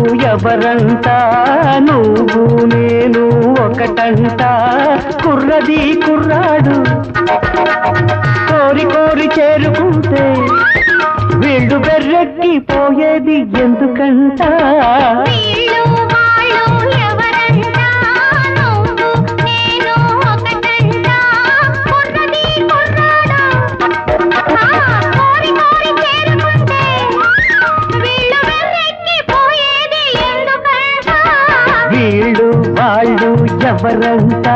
ఎవరంట? నువ్వు నేను ఒకటంట. కుర్రది కుర్రాడు. కోరి కోరి చేరుకుంటే వీళ్ళు బెర్రెక్కి పోయేది ఎందుకంట వీళ్ళు వాళ్ళు ఎవరంట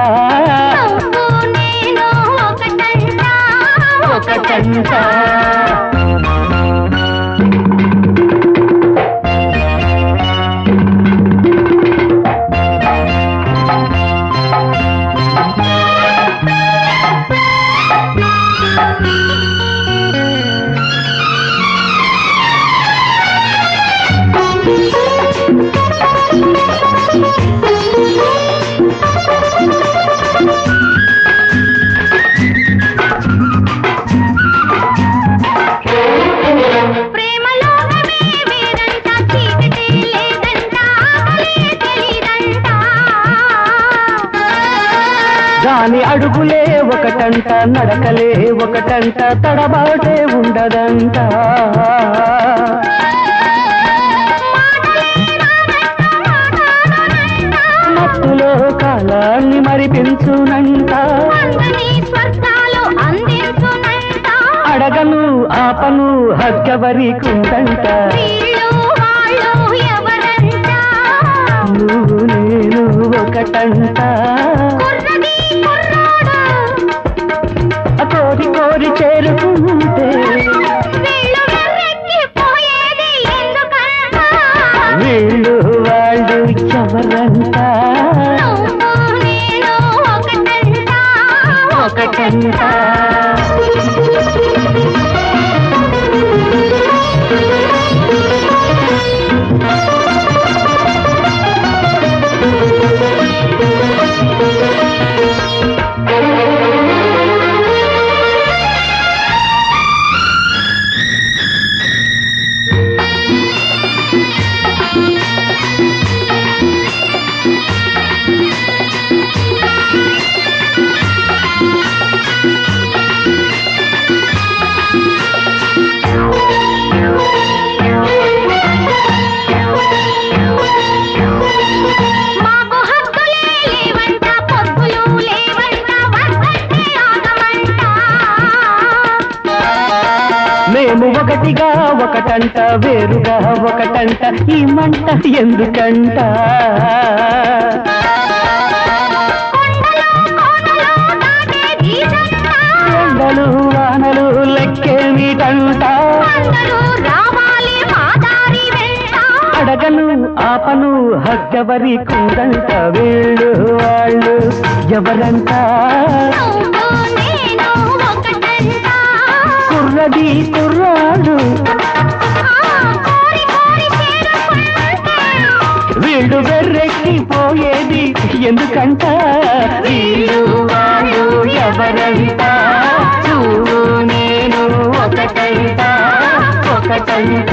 దాని అడుగులే ఒకటంట నడకలే ఒకటంట తడబాటే ఉండదంట. మత్తులో కాలాన్ని మరిపించునంట. అడగను ఆపను హగ్గవరికుందంట వీళ్ళు ఒకటిగా ఒకటంట వేరుగా ఒకటంట ఈ మంట ఎందుకంట? ఎండలు వానలు లెక్కేమిటంట అందరూ అడగను ఆపను హగ్గవరి కుందంట వీళ్ళు వాళ్ళు. ఎవరంట? ఎందుకంట? వీళ్ళు వాళ్ళు ఎవరంట నువ్వు నేను ఒకటంట ఒకటంట?